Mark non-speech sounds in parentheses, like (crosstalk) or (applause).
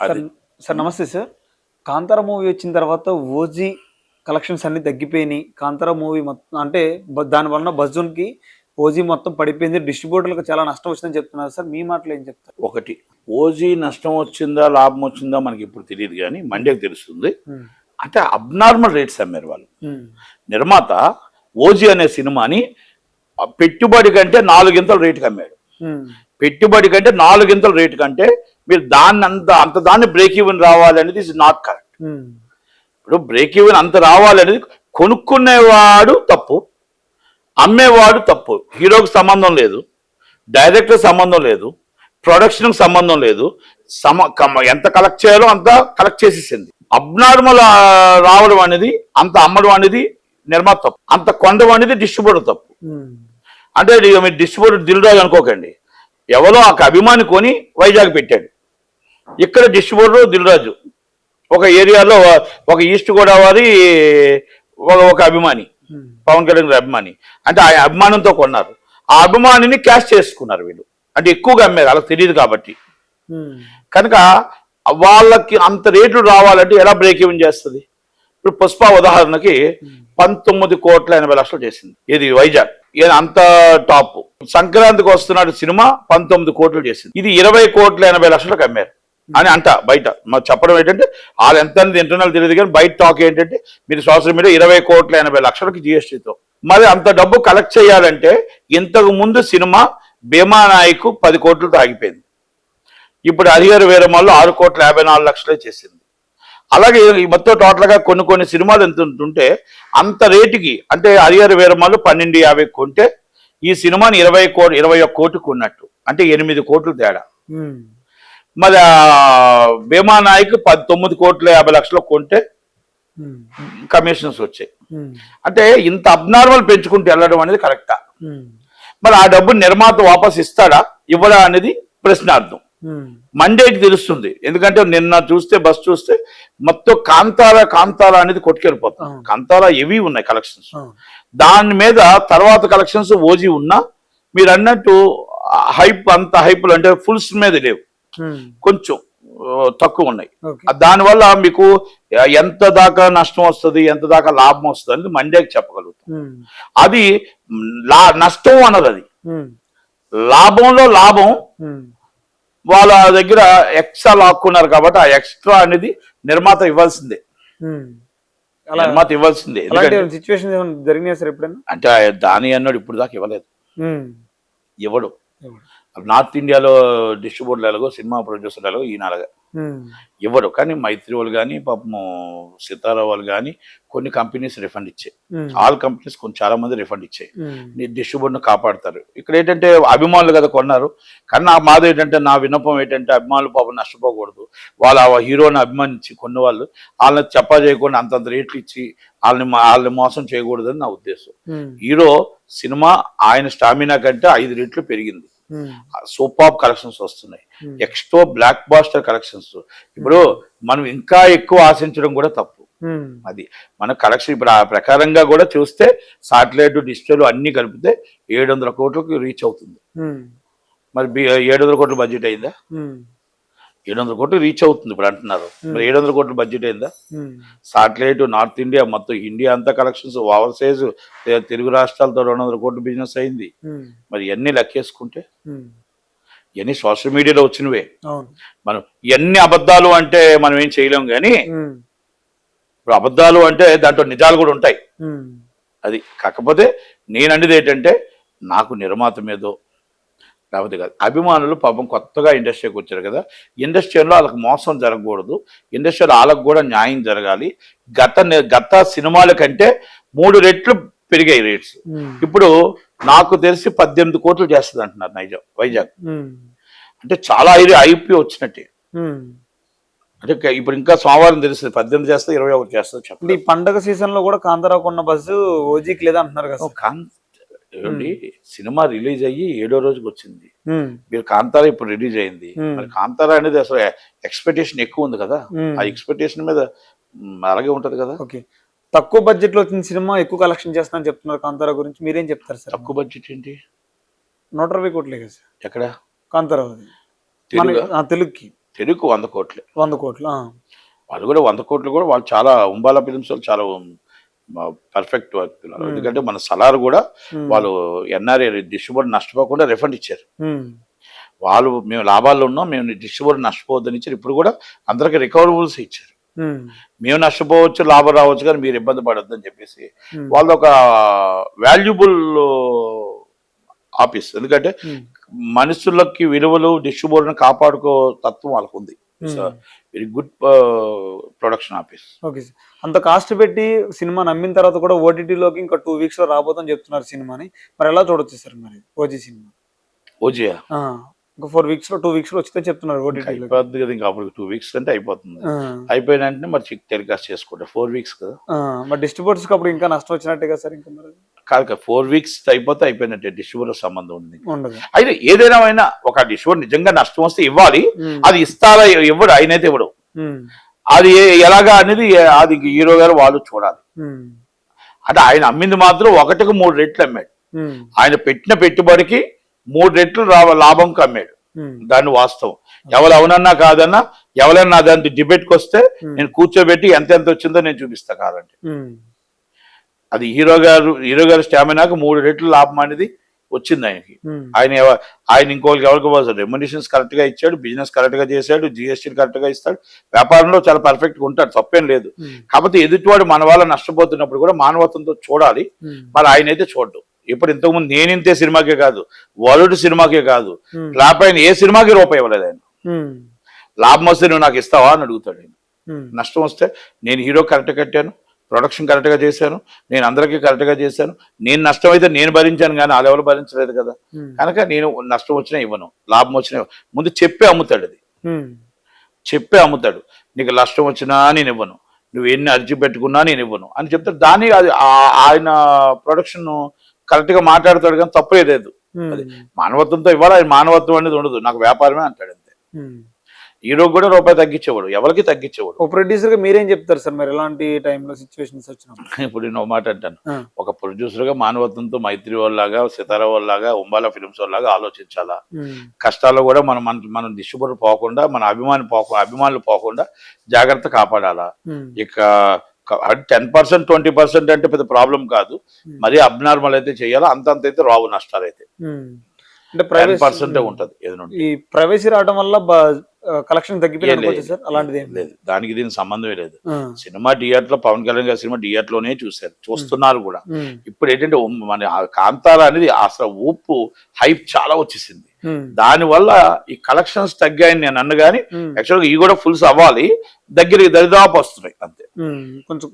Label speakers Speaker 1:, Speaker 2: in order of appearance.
Speaker 1: Sir sir నమస్తే sir. Kantara movie వచ్చిన తర్వాత ఓజీ కలెక్షన్స్ అన్ని తగ్గిపోయినాయి. కాంతార మూవీ మొత్తం అంటే దాని వలన బజ్జున్కి ఓజీ మొత్తం పడిపోయింది. డిస్ట్రిబ్యూటర్లకు చాలా నష్టం వచ్చిందని చెప్తున్నారు సార్. మీ మాటలు ఏం చెప్తారు?
Speaker 2: ఒకటి ఓజీ నష్టం వచ్చిందా లాభం వచ్చిందా మనకి ఇప్పుడు తెలియదు కానీ మండేకి తెలుస్తుంది. అంటే అబ్నార్మల్ రేట్స్ అమ్మారు వాళ్ళు. నిర్మాత ఓజీ అనే సినిమాని పెట్టుబడి కంటే నాలుగింతల రేటుకి అమ్మాడు. పెట్టుబడి కంటే నాలుగింతల రేటు కంటే మీరు దాన్ని అంత అంత దాన్ని బ్రేక్ ఈవెన్ రావాలనేది ఇస్ నాట్ కరెక్ట్ ఇప్పుడు బ్రేక్ ఈవెన్ అంత రావాలనేది కొనుక్కునేవాడు తప్పు అమ్మేవాడు తప్పు. హీరోకి సంబంధం లేదు డైరెక్టర్ సంబంధం లేదు ప్రొడక్షన్కి సంబంధం లేదు సమ ఎంత కలెక్ట్ చేయాలో అంత కలెక్ట్ చేసేసింది. అబ్నార్మల్ రావడం అనేది అంత అమ్మడం అనేది నిర్మాత తప్పు. అంత కొండం అనేది డిస్ట్రిబ్యూటర్ తప్పు.
Speaker 1: ఉమ్,
Speaker 2: అంటే ఇక మీరు డిస్ట్రిబ్యూటర్ దిల్రాజు అనుకోకండి. ఎవరో ఒక అభిమాని కొని వైజాగ్ పెట్టాడు. ఇక్కడ డిస్ట్రిబ్యూటర్ దిల్రాజు. ఒక ఏరియాలో ఒక ఈస్ట్ గోదావరి ఒక ఒక అభిమాని. పవన్ కళ్యాణ్ గారి అభిమాని. అంటే ఆ అభిమానంతో కొన్నారు. ఆ అభిమానిని క్యాష్ చేసుకున్నారు వీళ్ళు. అంటే ఎక్కువగా అమ్మారు వాళ్ళకి తెలియదు కాబట్టి. కనుక వాళ్ళకి అంత రేట్లు రావాలంటే ఎలా బ్రేక్ ఈవెన్ చేస్తుంది? ఇప్పుడు పుష్ప ఉదాహరణకి పంతొమ్మిది కోట్ల ఎనభై లక్షలు చేసింది. ఇది వైజాగ్. ఇది అంత టాప్. సంక్రాంతికి వస్తున్నాడు సినిమా పంతొమ్మిది కోట్లు చేసింది. ఇది ఇరవై కోట్ల ఎనభై లక్షలకు అమ్మారు. అని అంట బయట. మరి చెప్పడం ఏంటంటే వాళ్ళు ఎంత తింటున్నారో ఇంటర్నల్ తెలియదు కానీ బయట టాక్ ఏంటంటే మీరు సోషల్ మీడియా ఇరవై కోట్ల ఎనభై లక్షలకి జిఎస్టీతో మరి అంత డబ్బు కలెక్ట్ చేయాలంటే ఇంతకు ముందు సినిమా భీమా నాయకు పది కోట్లతో ఆగిపోయింది. ఇప్పుడు హరిహర వీరమల్లో ఆరు కోట్ల యాభై నాలుగు లక్షలే చేసింది. అలాగే మొత్తం టోటల్గా కొన్ని కొన్ని సినిమాలు ఎంత ఉంటుంటే అంత రేటుకి అంటే హరిహర వీరమాలు పన్నెండు యాభై కొంటే ఈ సినిమాని ఇరవై కోటి ఇరవై ఒక్క కోటికి కొన్నట్టు అంటే ఎనిమిది కోట్లు తేడా. మరి భీమా నాయక్ పది తొమ్మిది కోట్ల యాభై లక్షలు కొంటే కమిషన్స్ వచ్చాయి. అంటే ఇంత అబ్నార్మల్ పెంచుకుంటూ వెళ్ళడం అనేది కరెక్టా? మరి ఆ డబ్బు నిర్మాత వాపస్ ఇస్తాడా? ఇవ్వడా అనేది ప్రశ్నార్థం. మండేకి తెలుస్తుంది. ఎందుకంటే నిన్న చూస్తే బస్ చూస్తే మొత్తం కాంతార కాంతార అనేది కొట్టుకెళ్ళిపోతుంది.
Speaker 1: అవును.
Speaker 2: కాంతార ఎవి ఉన్నాయి కలెక్షన్స్. దాని మీద తర్వాత కలెక్షన్స్ ఓజీ ఉన్నా మీరు అన్నట్టు హైప్ అంత హైప్లు అంటే ఫుల్స్ మీద లేవు. కొంచెం ఆ, తక్కువ ఉన్నాయి. దానివల్ల మీకు ఎంత దాకా నష్టం వస్తుంది ఎంత దాకా లాభం వస్తుంది అనేది మండేకి చెప్పగలుగుతాం.
Speaker 1: ఉమ్,
Speaker 2: అది లా నష్టం అన్నది అది.
Speaker 1: ఉమ్,
Speaker 2: లాభంలో లాభం. వాళ్ళ దగ్గర ఎక్స్ట్రా లాక్కున్నారు కాబట్టి ఆ ఎక్స్ట్రా అనేది నిర్మాత ఇవ్వాల్సిందే. నిర్మాత ఇవ్వాల్సిందే.
Speaker 1: సిచ్యువేషన్ జరిగినాయి సార్ ఎప్పుడైనా?
Speaker 2: అంటే దాని అన్నాడు ఇప్పుడు దాకా ఇవ్వలేదు. ఇవ్వడు. నార్త్ ఇండియాలో డిస్ట్రిబ్యూటర్లు ఎలాగో సినిమా ప్రొడ్యూసర్లు ఎలాగో ఈయన అలాగా.
Speaker 1: ఉమ్,
Speaker 2: ఇవ్వడు కానీ మైత్రి వాళ్ళు కానీ పాపము సితారా వాళ్ళు కానీ కొన్ని కంపెనీస్ రిఫండ్ ఇచ్చాయి. ఆల్ కంపెనీస్ కొన్ని చాలా మంది రిఫండ్ ఇచ్చాయి. నీ డిస్ట్రిబ్యూటర్ను కాపాడతారు. ఇక్కడ ఏంటంటే అభిమానులు కదా కొన్నారు. కానీ నా మాది ఏంటంటే నా విన్నపం ఏంటంటే అభిమానులు పాపం నష్టపోకూడదు. వాళ్ళు ఆ హీరోని అభిమానించి కొన్న వాళ్ళు వాళ్ళని చెప్పా చేయకుండా అంతంత రేట్లు ఇచ్చి వాళ్ళని వాళ్ళని మోసం చేయకూడదని నా ఉద్దేశం. హీరో సినిమా ఆయన స్టామినా కంటే ఐదు రెట్లు పెరిగింది.
Speaker 1: ఉమ్,
Speaker 2: సూపర్ కలెక్షన్స్ వస్తున్నాయి.
Speaker 1: Um,
Speaker 2: extra blockbuster collections. ఇప్పుడు మనం ఇంకా ఎక్కువ ఆశించడం కూడా తప్పు.
Speaker 1: ఉమ్,
Speaker 2: అది మన కలెక్షన్ ఇప్పుడు ఆ ప్రకారంగా కూడా చూస్తే సాటిలైట్ డిజిటల్ అన్ని కలిపితే ఏడు వందల కోట్లకు రీచ్ అవుతుంది. మరి ఏడు వందల కోట్ల బడ్జెట్ అయిందా? ఏడు వందల కోట్లు రీచ్ అవుతుంది ఇప్పుడు అంటున్నారు. మరి ఏడు వందల కోట్ల బడ్జెట్ అయిందా సాటిలైట్ నార్త్ ఇండియా మొత్తం ఇండియా అంతా కలెక్షన్స్ ఓవర్ సైజ్ తెలుగు రాష్ట్రాలతో రెండు వందల కోట్ల బిజినెస్ అయింది.
Speaker 1: ఉమ్,
Speaker 2: మరి ఇవన్నీ లెక్కేసుకుంటే? ఇవన్నీ సోషల్ మీడియాలో వచ్చినవే. మనం ఇవన్నీ అబద్ధాలు అంటే మనం ఏం చేయలేం కానీ
Speaker 1: ఉమ్,
Speaker 2: ఇప్పుడు అబద్ధాలు అంటే దాంట్లో నిజాలు కూడా ఉంటాయి. అది కాకపోతే నేను అనేది ఏంటంటే నాకు నిర్మాత మీదో లేకపోతే కాదు. అభిమానులు పాపం కొత్తగా ఇండస్ట్రీకి వచ్చారు కదా. ఇండస్ట్రీలో వాళ్ళకి మోసం జరగకూడదు. ఇండస్ట్రీలో వాళ్ళకి కూడా న్యాయం జరగాలి. గత గత సినిమాల కంటే మూడు రెట్లు పెరిగాయి రేట్స్. ఇప్పుడు నాకు తెలిసి పద్దెనిమిది కోట్లు చేస్తుంది అంటున్నారు నైజాం వైజాగ్. అంటే చాలా ఐపీ వచ్చినట్టే. అంటే ఇప్పుడు ఇంకా సోమవారం తెలుస్తుంది. పద్దెనిమిది చేస్తే ఇరవై ఒకటి చేస్తుంది చెప్పండి
Speaker 1: ఈ పండగ సీజన్లో కూడా కాంతారా కొన్న బస్సు ఓజీకి లేదా అంటున్నారు కదా
Speaker 2: ఏమండి? సినిమా రిలీజ్ అయ్యి ఏడో రోజుకి వచ్చింది. మీరు కాంతారా ఇప్పుడు రిలీజ్ అయింది. మరి కాంతారా అనేది అసలు ఎక్స్పెక్టేషన్ ఎక్కువ ఉంది కదా. ఆ ఎక్స్పెక్టేషన్ మీద అలాగే ఉంటది కదా.
Speaker 1: ఓకే. తక్కువ బడ్జెట్లో వచ్చిన సినిమా ఎక్కువ కలెక్షన్ చేస్తానని చెప్తున్నారు కాంతారా గురించి. మీరేం చెప్తారు సార్?
Speaker 2: తక్కువ బడ్జెట్ ఏంటి?
Speaker 1: నూట ఇరవై కోట్లే కదా సార్.
Speaker 2: ఎక్కడ?
Speaker 1: కాంతారా తెలుగుకి.
Speaker 2: తెలుగు వంద కోట్లే.
Speaker 1: వంద కోట్లు.
Speaker 2: వాళ్ళు కూడా వంద కోట్లు కూడా వాళ్ళు చాలా ఉంబాల ఫిలిమ్స్ వాళ్ళు చాలా పర్ఫెక్ట్ వ్యక్తులు ఎందుకంటే మన సలార్ కూడా. వాళ్ళు ఎన్ఆర్ఏ డిస్ట్రిబ్యూటర్ నష్టపోకుండా రిఫండ్ ఇచ్చారు. వాళ్ళు మేము లాభాల్లో ఉన్నాం మేము డిస్ట్రిబ్యూటర్ నష్టపోవద్దని ఇచ్చారు ఇప్పుడు కూడా అందరికి రికవరబుల్స్ ఇచ్చారు. మేము నష్టపోవచ్చు లాభం రావచ్చు కానీ మీరు ఇబ్బంది పడొద్దని చెప్పేసి
Speaker 1: ఉమ్.
Speaker 2: వాళ్ళది ఒక వాల్యుబుల్ ఆఫీస్ ఎందుకంటే. మనుషులకి విలువలు డిస్ట్రిబ్యూటర్ని కాపాడుకో తత్వం వాళ్ళకు ఉంది. Very good production office
Speaker 1: okay sir. అంత కాస్ట్ పెట్టి సినిమా నమ్మిన తర్వాత కూడా ఓటీటీలోకి ఇంకా టూ వీక్స్లో రాబోతుందని చెప్తున్నారు సినిమాని. మరి ఎలా చూడొచ్చు సార్ మరి ఓజీ సినిమా?
Speaker 2: ఓజియా
Speaker 1: ఇంకా ఫోర్ వీక్స్లో టూ వీక్స్లో వచ్చితే చెప్తున్నారు
Speaker 2: అయిపోద్ది కదా ఇంకా అప్పుడు టూ వీక్స్ అంటే అయిపోతుంది. అయిపోయిన వెంటనే మరి చిక్ టెలికాస్ట్ చేసుకుంటా ఫోర్ వీక్స్ కదా.
Speaker 1: మరి డిస్ట్రిబ్యూటర్స్ అప్పుడు ఇంకా నష్టం వచ్చినట్టే కదా సార్ ఇంకా మరి?
Speaker 2: కాదు ఫోర్ వీక్స్ అయిపోతే అయిపోయినట్టే డిస్ట్రిబ్యూటర్ సంబంధం ఉంది అయితే ఏదైనా అయినా ఒక డిస్ట్రిబ్యూటర్ నిజంగా నష్టం వస్తే ఇవ్వాలి. అది ఇస్తారా ఇవ్వడు ఆయనైతే ఇవ్వడు. అది ఎలాగా అనేది అది హీరో గారు వాళ్ళు చూడాలి. అంటే ఆయన అమ్మింది మాత్రం ఒకటికి మూడు రెట్లు అమ్మాడు. ఆయన పెట్టిన పెట్టుబడికి మూడు రెట్లు లాభంకి అమ్మాడు. దాన్ని వాస్తవం ఎవరు అవునన్నా కాదన్నా ఎవరైనా దాని డిబేట్కి వస్తే నేను కూర్చోబెట్టి ఎంత ఎంత వచ్చిందో నేను చూపిస్తా
Speaker 1: ఉమ్.
Speaker 2: అది హీరో గారు హీరో గారి స్టామినాకు మూడు రెట్లు లాభం అనేది వచ్చింది ఆయనకి. ఆయన ఆయన ఇంకోళ్ళకి ఎవరికి రెమ్యునేషన్స్ కరెక్ట్గా ఇచ్చాడు బిజినెస్ కరెక్ట్గా చేశాడు జిఎస్టీ కరెక్ట్గా ఇస్తాడు వ్యాపారంలో చాలా పర్ఫెక్ట్గా ఉంటాడు తప్పేం లేదు. కాకపోతే ఎదుటివాడు మన వాళ్ళ నష్టపోతున్నప్పుడు కూడా మానవత్వంతో చూడాలి. మరి ఆయన అయితే చూడడు ఇప్పుడు ఇంతకుముందు నేనింతే సినిమాకే కాదు వరుడు సినిమాకే కాదు. లాభ ఆయన ఏ సినిమాకి రూపాయి ఇవ్వలేదు ఆయన. లాభం వస్తే నువ్వు నాకు ఇస్తావా అని అడుగుతాడు ఆయన. నష్టం వస్తే నేను హీరో కరెక్ట్ కట్టాను ప్రొడక్షన్ కరెక్ట్గా చేశాను నేను అందరికీ కరెక్ట్గా చేశాను. నేను నష్టం అయితే నేను భరించాను కానీ వాళ్ళు ఎవరు భరించలేదు కదా. కనుక నేను నష్టం వచ్చినా ఇవ్వను లాభం వచ్చినా. ముందు చెప్పే అమ్ముతాడు అది. చెప్పే అమ్ముతాడు నీకు నష్టం వచ్చినా నేను ఇవ్వను నువ్వు ఎన్ని అర్జీ పెట్టుకున్నా నేను ఇవ్వను అని చెప్తాడు. దాని అది ఆ- ఆయన ప్రొడక్షన్ కరెక్ట్గా మాట్లాడతాడు కానీ తప్పే లేదు. మానవత్వంతో ఇవ్వాలి? ఆయన మానవత్వం అనేది ఉండదు నాకు వ్యాపారమే అంటాడు అంతే. హీరో కూడా రూపాయి తగ్గించేవాడు ఎవరికి తగ్గించేవాడు
Speaker 1: ఒక ప్రొడ్యూసర్గా మీరేం చెప్తారు సార్ మరి ఎలాంటి టైంలో సిచ్యువేషన్స్ వచ్చినప్పుడు (laughs)
Speaker 2: ఇప్పుడు నేను ఒక మాట అంటాను. ఒక ప్రొడ్యూసర్గా మానవత్వంతో మైత్రి వాళ్ళలాగా సితారా వాళ్ళలాగా ఉంబాల ఫిల్మ్స్ వాళ్ళలాగా ఆలోచించాలా
Speaker 1: ఉమ్.
Speaker 2: కష్టాల్లో కూడా మనం మన మనం డిస్ట్రిబ్యూటర్ పోకుండా మన అభిమాని పోకుండా అభిమానులు పోకుండా జాగ్రత్త కాపాడాలా
Speaker 1: ఉమ్.
Speaker 2: ఇక టెన్ పర్సెంట్ ట్వంటీ పర్సెంట్ అంటే పెద్ద ప్రాబ్లం కాదు
Speaker 1: Hmm.
Speaker 2: మరీ అబ్నార్మల్ అయితే చేయాలా అంతంత అయితే రావు నష్టాలు అయితే.
Speaker 1: అంటే ప్రైవేట్
Speaker 2: పర్సెంట్ ఉంటది ఏదైనా.
Speaker 1: ఈ ప్రైవసీ రావడం వల్ల కలెక్షన్ తగ్గిపోయింది సార్ అలాంటిది ఏం
Speaker 2: లేదు దానికి దీనికి సంబంధమే లేదు. సినిమా థియేటర్లో పవన్ కళ్యాణ్ గారి సినిమా థియేటర్లోనే చూశారు చూస్తున్నారు కూడా. ఇప్పుడు ఏంటంటే మన కాంతార అనేది అసలు ఊపు హైప్ చాలా వచ్చేసింది. దాని వల్ల ఈ కలెక్షన్స్ తగ్గాయని నేను అన్న కానీ
Speaker 1: ఉమ్.
Speaker 2: యాక్చువల్గా ఇవి కూడా ఫుల్స్ అవ్వాలి దగ్గరికి దరిదాపు వస్తున్నాయి అంతే.
Speaker 1: కొంచెం